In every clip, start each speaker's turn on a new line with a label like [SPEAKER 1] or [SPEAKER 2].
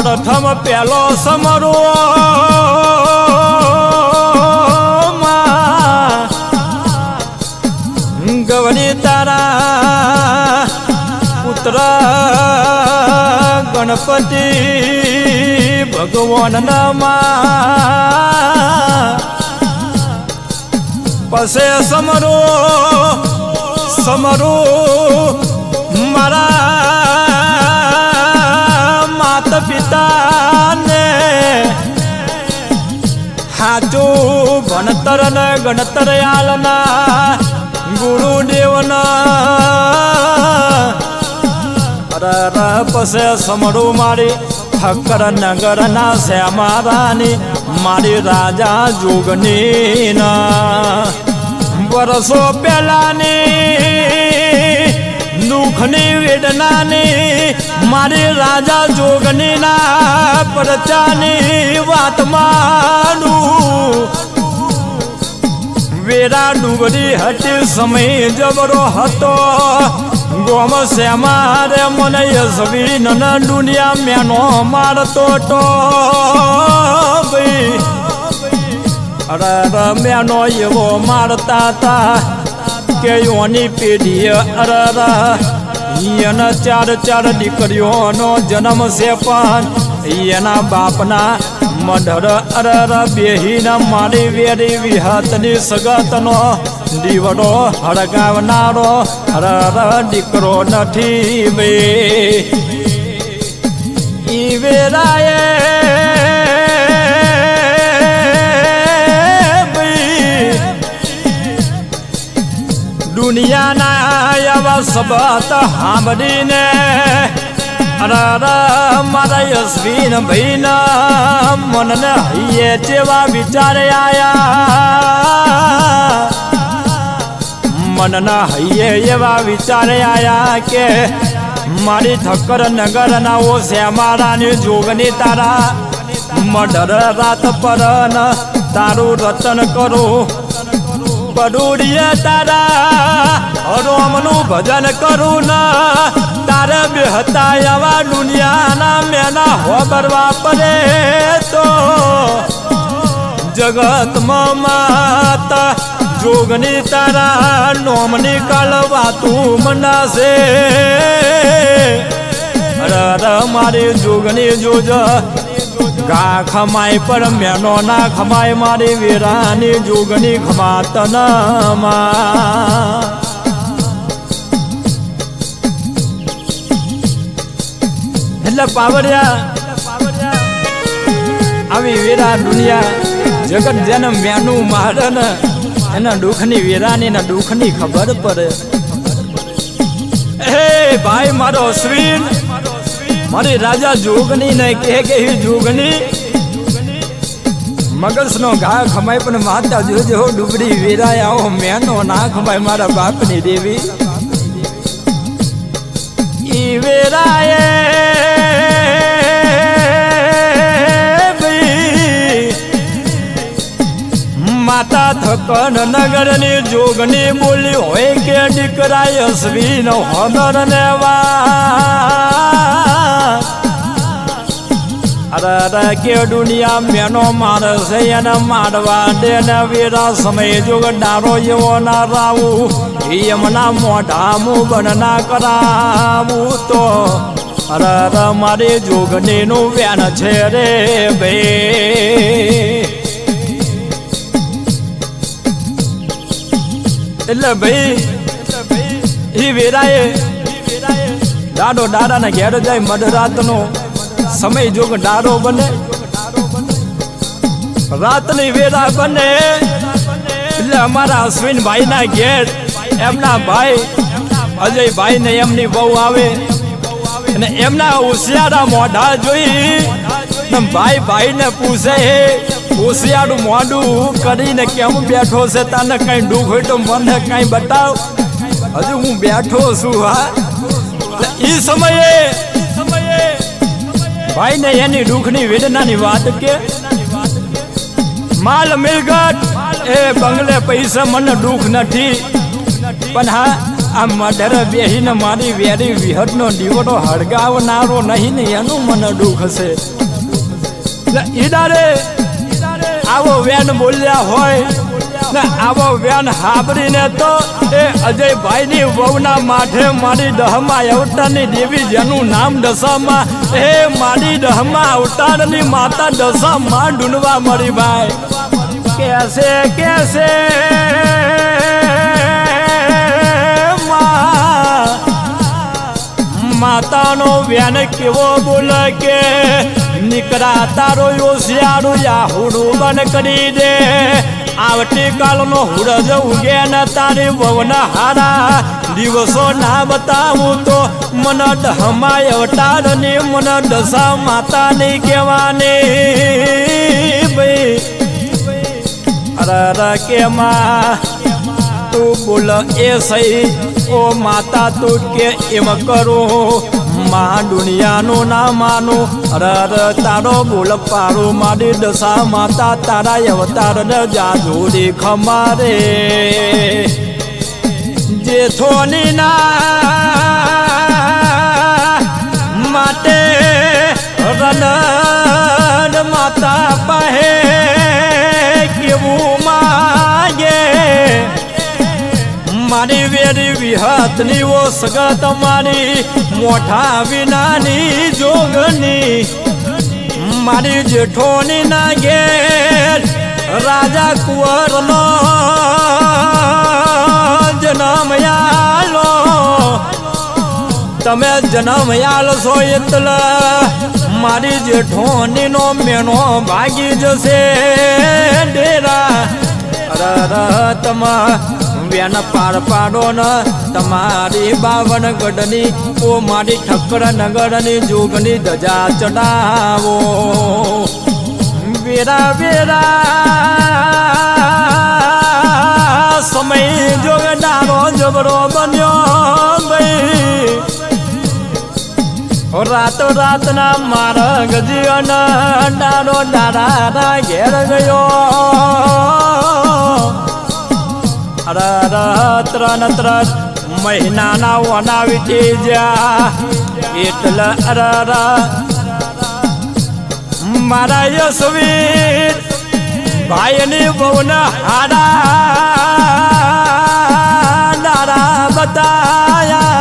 [SPEAKER 1] પ્રથમ પેલો સમરો ગવરી તારા પુત્ર ગણપતિ ભગવાન પસે સમરો સમરો મારા પિતાને. હાચું ભણતર ને ગણતર આલના ગુરુદેવના. અરે પસે સમરું મારી ઠક્કર નગરના શ્યામારાની, મારી રાજા જોગની ના વર્ષો પહેલાની દુઃખની વેદનાની મારી રાજા જોગનીના પરચાની વાત માનું. વેરા ડુંગરી હટી સમય જબરો હતો. ગોમ શ્યામારે મને યશવી નન દુનિયા મેનો મારતો તો અરે મેનો એવો મારતા તા કે યોની પેઢી અરે અરે એના ચાર ચાર દીકરીઓનો જન્મ છે પણ એના બાપના મઢર અરર બેહીના મારી વેરી વિહતની સગતનો દીવડો હળગાવનારો અરર દીકરો નથી બે ઈ દુનિયાના સબત સાંભળીને મારા યશ્વીન ભાઈના મનને હૈયે જેવા વિચાર આયા. મનના હૈયે એવા વિચાર આયા કે, મારી ઠક્કર નગરના ઓ શ્યામારાની જોગની તારા. મઢર રાત પર તારું રતન કરું પડુડીએ તારા. રોમનું ભજન કરું ના. તારે બેહતા એવા દુનિયાના મેના હોબરવા પડે તો. જગતમાં માતા જોગની તારા નોમની કાલવા તું મનાશે. મારી જોગની જોજ ગા ખમાય પર મેનો ના ખમાય મારી વીરાની જોગની ખમાતનમાં. એટલે પાવડિયા, આવી વીરા દુનિયા, જગત જેને મેનું મારે ને એના દુઃખની વીરાની ને દુઃખની ખબર પડે. હે ભાઈ મારો અશ્વિન મારી રાજા જોગની ને કે કે જોગની, મગજનો ઘા ખમાય, પણ માતા જોજો ડુબડી વેરાય, આવો મેનો ના ખમાય મારા બાપની દેવી. ઈ વેરાય માતા થકન નગરની જોગની બોલી હોય કે દીકરા યશવી નો હનર ને અરે કે દુનિયા મેનો માણસ છે એને મારવા દે ને વીરા સમય જોગ ડારો એવો ના રાવું એમના મોઢા બનના કરાવું તો અરે મારી જોગનીનું વ્યાન છે રે ભાઈ એટલે ભાઈ એ વેરાએ દાડો દાડાને ઘેર જાય મધરાતનો સમય જોગ ડારો બને. રાતની વેળા બને. એટલે અમારા અશ્વિનભાઈ ના ઘેર એમના ભાઈ અજયભાઈ ને એમની બહુ આવે. અને એમના હોશિયારા મોઢા જોઈ ભાઈ ભાઈ ને પૂછે હોશિયારું મોઢું કરીને કેમ બેઠો છે? તને કઈ દુઃખ હોય તો મને કઈ બતાવ. હજુ હું બેઠો છું, હા. એ સમયે ભાઈ ને એની દુઃખની વેદનાની વાત કે, માલ મિલકત, એ બંગલે પૈસા મને દુઃખ નથી. પણ હા આ મઢર બેહીને મારી વેરી વિહટનો દીવડો હળગાવનારો નહીં ને એનું મને દુઃખ છે. ઈદારે આવો વેન બોલ્યા હોય ને આવો વેન હાબરીને તો એ અજયભાઈની વહુના માથે મારી દહમાં અવતારની દેવી જેનું નામ દશામાં. એ મારી દહમાં અવતારની માતા દશામાં ઢૂંઢવા મળી ભાઈ. કેસે કેસે? માતાનો વ્યાન કેવો બોલે કે નીકળા તારો યોશિયારું યાહુડું બન કરી દે. આવતીકાલનો હુરજ ઉગે ને તારી વવના હારા. દિવસો ના બતાવું તો મન ડહમાય અવતારની મન દશા માતાની કહેવાની. ભાઈ અરર કે માં તું બોલ એ સહી, ઓ માતા, તું કે એમ કરું. માં દુનિયાનું ના માનું. રર તારો બોલ પારો મારી દશા માતા, તારા અવતાર જાદુ દેખ મારે ખમારે. જેથોની ના માટે રનન મારી વેરી વિહતની ઓ સગત મારી મોઠા વિનાની જોગની. મારી જેઠોની ના ઘેર રાજા કુંવરનો જન્મ આલો. તમે જન્મ આલો છો એટલે મારી જેઠોની નો મેનો ભાગી જશે ડેરા. અરર વ્યાન પાર પાડો ન. તમારી બાવન ગઢની, ઓ મારી ઠક્કર નગરની જોગની ધજા ચડાવો. વેરા વેરા, સમય જોગડારો જબરો બન્યો રાત રાતના મારા ગજીઅન ડારો ડારા ઘેર ગયો. અરર ત્રણ ત્રણ મહિનાના વના વીતી જા એટલે અરર મારા યશવીર ભાઈની બહુના હાડા દારા બતાયા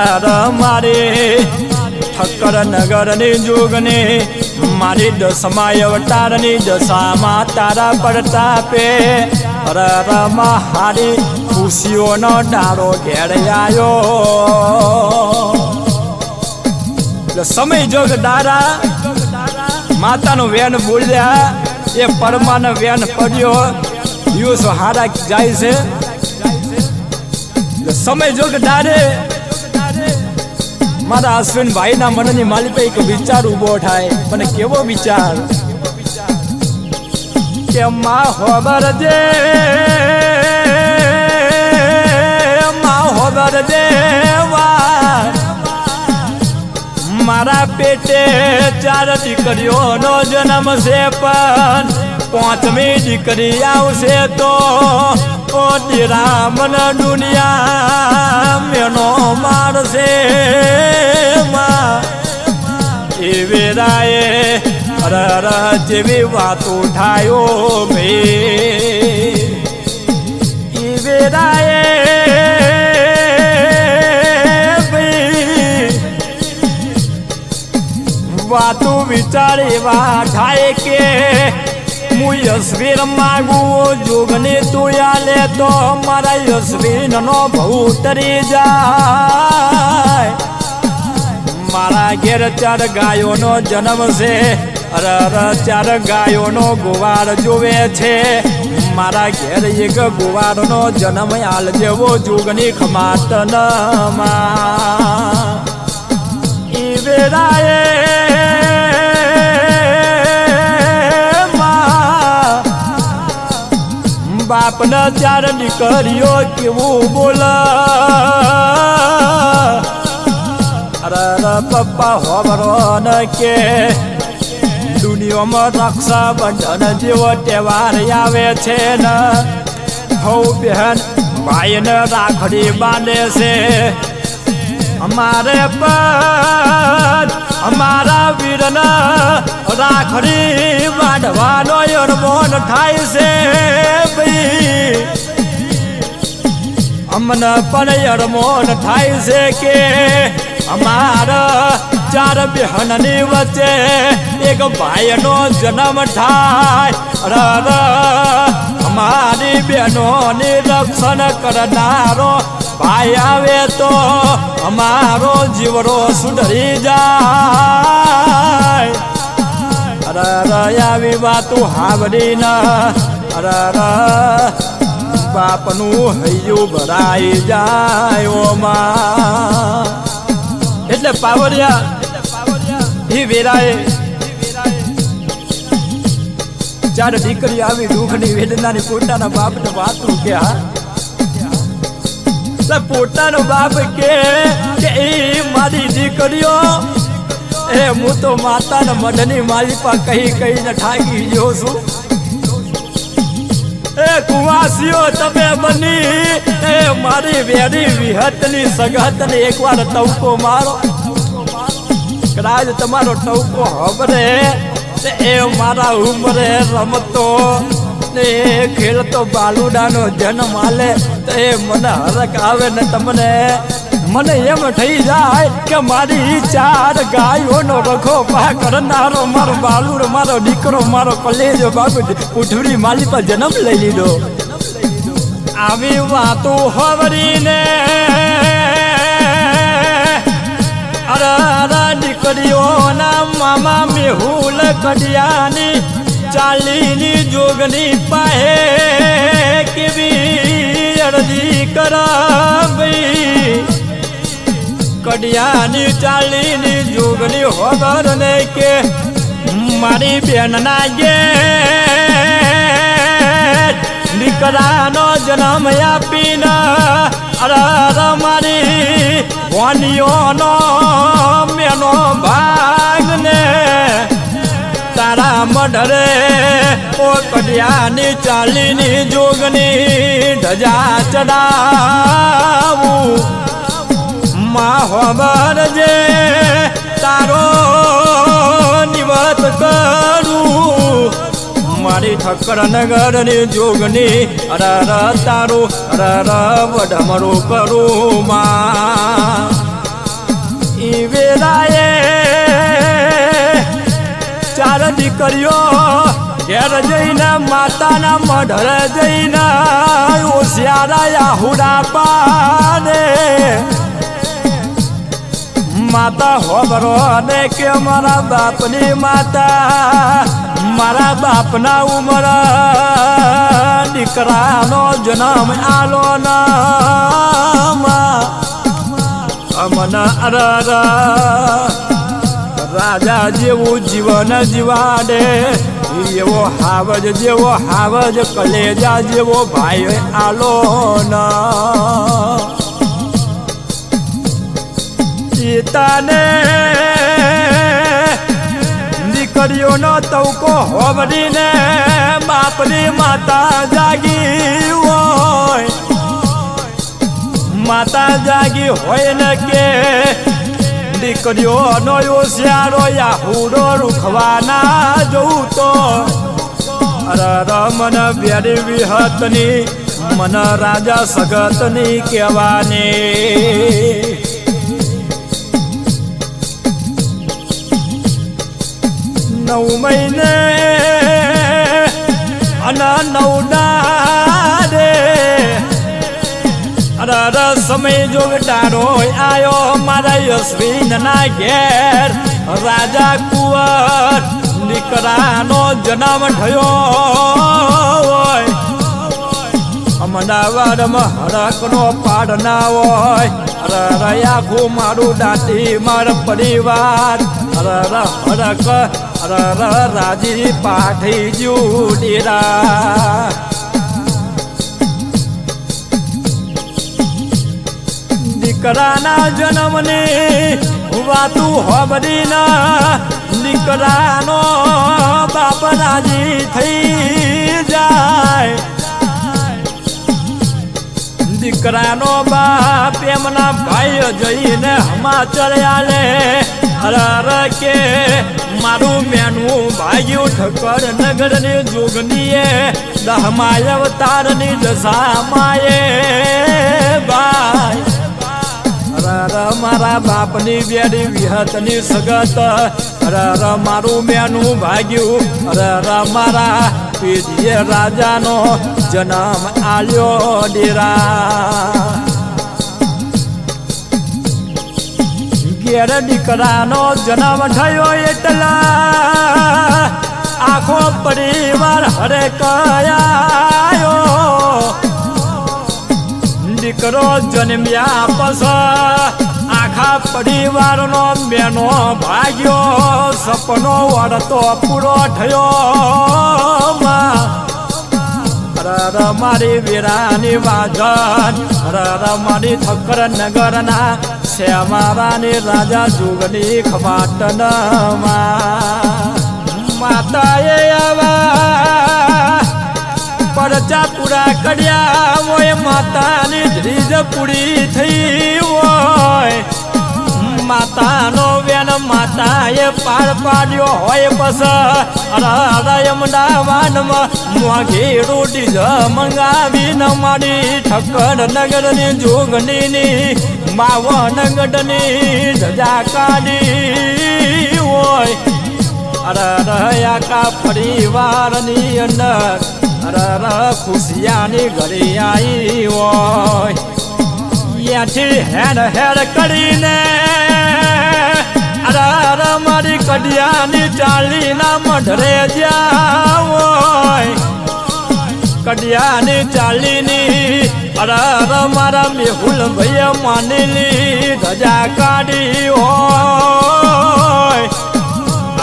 [SPEAKER 1] અરર મારે ઠક્કર નગરની જોગને, મારી દસમાય અવતારની દશામાં તારા પ્રતાપે રમા હારી ખુશીઓનો ડાળો એટલે સમય જોગ દારા, માતાનું વેન બોલ્યા, એ પરમાનો વેન પડ્યો. યુસ હારા જાય છે. સમય જોગ દારે મારા અશ્વિનભાઈ ના મનની માલિક એક વિચાર ઊભો થાય. મને કેવો વિચાર? કે માં હોબર જે માં હોબર દેવા મારા પેટે ચાર દીકરીઓનો જન્મ છે પણ પાંચમી દીકરી આવશે તો ઓ રામન દુનિયા મેનો મારશે માં. એ વેરાએ અરર જેવી વાત ઉઠાયો મે. એ વેરાએ ભઈ, વાતો વિચાર એવા કે હું યશવીર માગું જોગને તુયા લે તો મારા યશવીર નો ભૂ તરી જાય. મારા ઘેર ચાર ગાયોનો જન્મ છે અરર ચાર ગાયોનો ગુવાર જોવે છે. મારા ઘેર એક ગુવારનો જન્મ આલ જેવો જુગની ખમાતમાં બાપને ચાર દીકરીઓ કેવું બોલા? અરે પપ્પા હોવરો ન કે દુનિયામાં રક્ષાબંધન જેવો તહેવાર આવે છે ને? હવ બહેન ભાઈને રાખડી બાંધે છે. અમારે પણ અમારા વીરના રાખડી વાઢવાનો યોરમોન થાય છે અમને પણ યરમોન થાય છે કે અમારા ચાર બહેનની વચ્ચે એક ભાઈનો જન્મ થાય. ર અમારી બહેનોની રક્ષણ કરનારો ભાઈ આવે તો અમારો જીવડો સુધરી જાય. અરે આવી વાતું હાવડી ના. અરે બાપનું હૈયું ભરાઈ જાય ઓમાં એટલે પાવડિયા એ વેરાએ જ્યારે દીકરી આવી દુઃખની વેદનાની પોતાના બાપને વાતું કે હા. પોતાનો બાપ કે એ મારી દીકરીઓ એ હું તો માતાના મઢની માલિપા કહી કહીને ઠાકી ગયો છું. એ કુવાસીઓ, તમે બની એ મારી વેરી વિહતની સગતને એકવાર ટવકો મારો. કદાચ તમારો ટવકો હબરે એ મારા ઉમરે રમતો ને ખેલતો બાલુડાનો જન્મ આલે તો એ મને હરક આવે ને તમને. મને એમ થઈ જાય કે મારી ચાર ગાયોનો રખો પા કરનારો મારો બાલુર, મારો દીકરો, મારો કલેજો બાબુ ઉઠવડી માલી પર જન્મ લઈ લીધો. આવી વાતો હવરીને અરા દીકરીઓના મામા મેહુલ કડિયાની ચાલીની જોગની પાહે કેવી અરજી કરાવી? કડિયાની ચાલીની જોગલી હોગર ને કે મારી બેનના ગે દીકરાનો જન્મ આપીને અરે મારી વાનીઓનો મેનો ભાગ ને તારા મઢરે ઓ કડિયાની ચાલીની જોગની ધજા ચડાવું. માહોબર જે તારો નિવત કરું. મારી ઠક્કર નગરની જોગની અરર તારું, અરર વડમરું કરું માં ઈ વેલાએ ચાર દીકરીઓ ઘેર જઈને, માતાના મઢર જઈને ઓશિયારા આહુડા પાને માતા હોબરો ને કે મારા બાપની માતા. મારા બાપના ઉમર દીકરાનો જન્મ આલો અમના અરર રાજા જેવું જીવન જીવાડે. એવો હાવજ જેવો હાવજ કલેજા જેવો ભાઈ આલો ના. સીતાને દીકરીઓનો તવકો હોવડીને બાપની માતા જાગી હોય. માતા જાગી હોય ને કે દીકરીઓનો હોશિયારો યાહુડો રૂખવાના જોઉં તો અરે રમન બેડી વિહતની, મન રાજા સગતની કહેવાની. નવ મહિને અને નવ દાડે અરે સમય જોગ ડારો આયો મારા યશ્વીન ના ઘેર. રાજા કુંવર દીકરાનો જન્મ થયો હોય. અમદાવાદમાં હરકનો પાડ ના હોય. રયા આખું મારું દાંતી મારા પરિવાર. અરે હરક અરે રાજી પાઠી જુડીરા દીકરાના જન્મને વાતું હોબડીના દીકરાનો બાપ રાજી થઈ જાય. દીકરાનો બાપ એમના ભાઈ જઈને હમા ચડ્યા આલે હરર કે મારું મેનું ભાગ્યું ઠક્કર નગરની જોગનીએ, દહમાય અવતારની દશામાએ. ભાઈ રર મારા બાપની બેડી વિહતની સગત ર મારું મેનું ભાગ્યું ર મારા પીઢીએ રાજાનો જન્મ આલ્યો ડેરા. ઘેર દીકરાનો જન્મ થયો એટલા આખો પરિવાર હરે કયાયો. દીકરો જન્મ્યા પસ આખા પરિવારનો મેનો ભાગ્યો. સપનો વળતો પૂરો થયો. માં રર મારી વીરાની વાજન રર મારી ઠક્કર નગરના શ્યામારાની રાજા જુગની ખમાટનમાં માતાએ આવા પરચા પૂરા કર્યા હોય, માતાની ધ્રીજ પૂરી થઈ હોય. માતાનો વેન માતાએ પાર પાડ્યો હોય બસ. અમદાવાદમાં મોઘી રોટી જ ન મારી ઠક્કર નગરની જોગણીની માવનગઢની ધજા કાઢી હોય. અરે રહ્યા પરિવારની અંદર, અરે ખુશિયાની ઘડી આવી હોય. ત્યાંથી હેડ હેડ કરીને, અરે અરે મારી કડિયાની ચાલીના મઢરે હોય કડિયાની ચાલીની અરે અરે મારા મેહુલ ભાઈએ માનેલી, ધજા કાઢી હોય.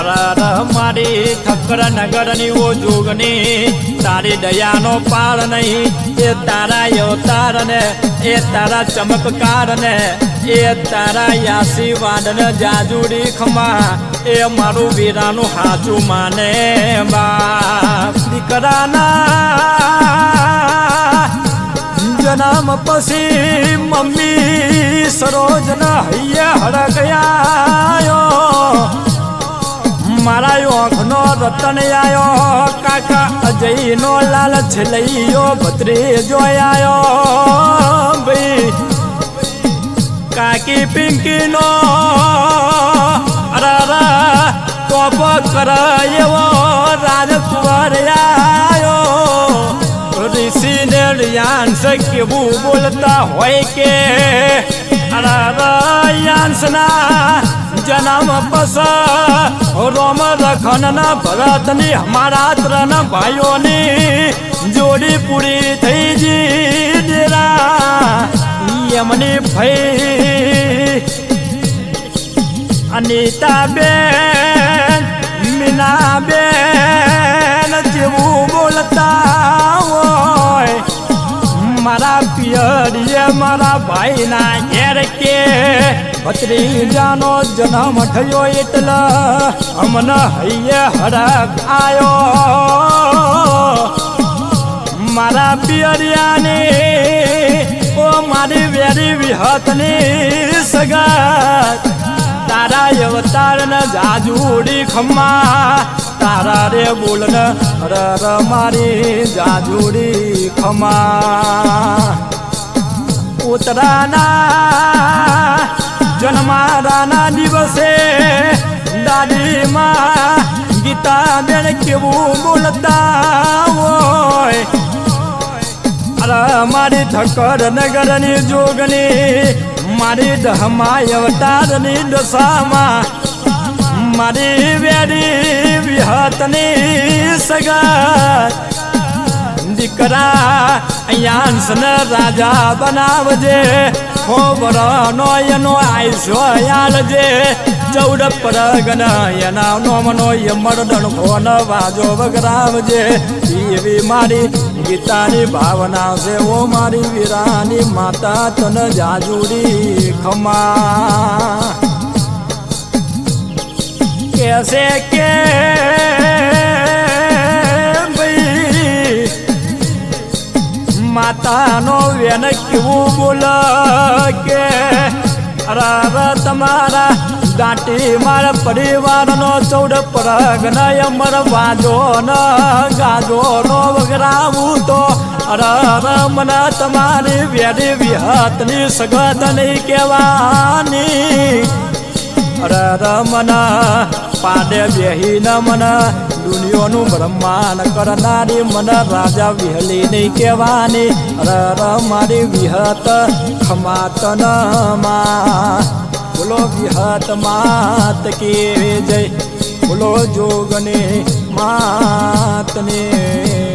[SPEAKER 1] અરર મારી ઠક્કર નગરની ઓ જોગની તારી દયાનો પાર નહીં. એ તારા અવતાર ને એ તારા ચમત્કાર ને એ તારા આશીર્વાદ ને જાજુડી ખમા. એ મારું વીરાનું હાચું માને બા. દીકરાના જન્મ પછી મમ્મી સરોજના હૈયે હડકયાયો મારા ઓખનો રતન આયો. કાકા અજયનો લાલ છેલૈયો ભત્રી જોયાયો ભાઈ, કાકી પિંકીનો અરરા ટોપ કર એવો રાજકુંવર આયો. ઋષિને રિયાંશ કેવું બોલતા હોય કે? અરા યાંશના જન્મ પસા. રોમ રખનના ભરતની અમારા ત્રણ ભાઈઓની જોડી પૂરી થઈ જી ડેરા. યમની ભઈ અનિતા બેન મીના બેન જેવું બોલતા હોય. મારા પિયરીએ મારા ભાઈના ઘેર કે ભત્રીજાનો જન્મ થયો એટલે અમને હૈયે હરક આયો. મારા પિયરિયાને, ઓ મારી વેરી વિહતની સગા તારા અવતાર ને જાજુડી ખમ્મા. તારા રે બોલ ને રર મારી જાજુડી ખમા ઉતરાના જન્મારાના દિવસે દાદીમાં ગીતા બેન કેવું બોલતા હોય. અરે મારી ઠક્કર નગરની જોગની, મારી દહમાય અવતારની દશામાં, મારી વેરી વિહતની સગા દીકરા અહીંયા રાજા બનાવજે. ખોબરનો એનો આયસો આલજે ચૌદ પરગન એના નોમનો એ મરદન ખોન વાજો વગરાવજે. એવી મારી, ગીતાની ભાવના છે ઓ મારી, વીરાની માતા તન જાજુડી ખમા. કેસે કે માતાનો વેન કેવું બોલ કે અરે તમારા દાંટી મારા પરિવારનો ચૌદ પ્રગ્નય અમર વાજો ન ગાજો નો વગરાવું તો. અરે મને તમારી વેરી વિહતની સગત નહીં કહેવાની. રમન પાડે બેહીન મન દુનિયાનું બ્રહ્માંડ કરનારી મન રાજા વિહલી નહીં કહેવાની અરે મારી વિહત ખમાતન બોલો વિહત માત કે જય, બોલો જોગને માતને.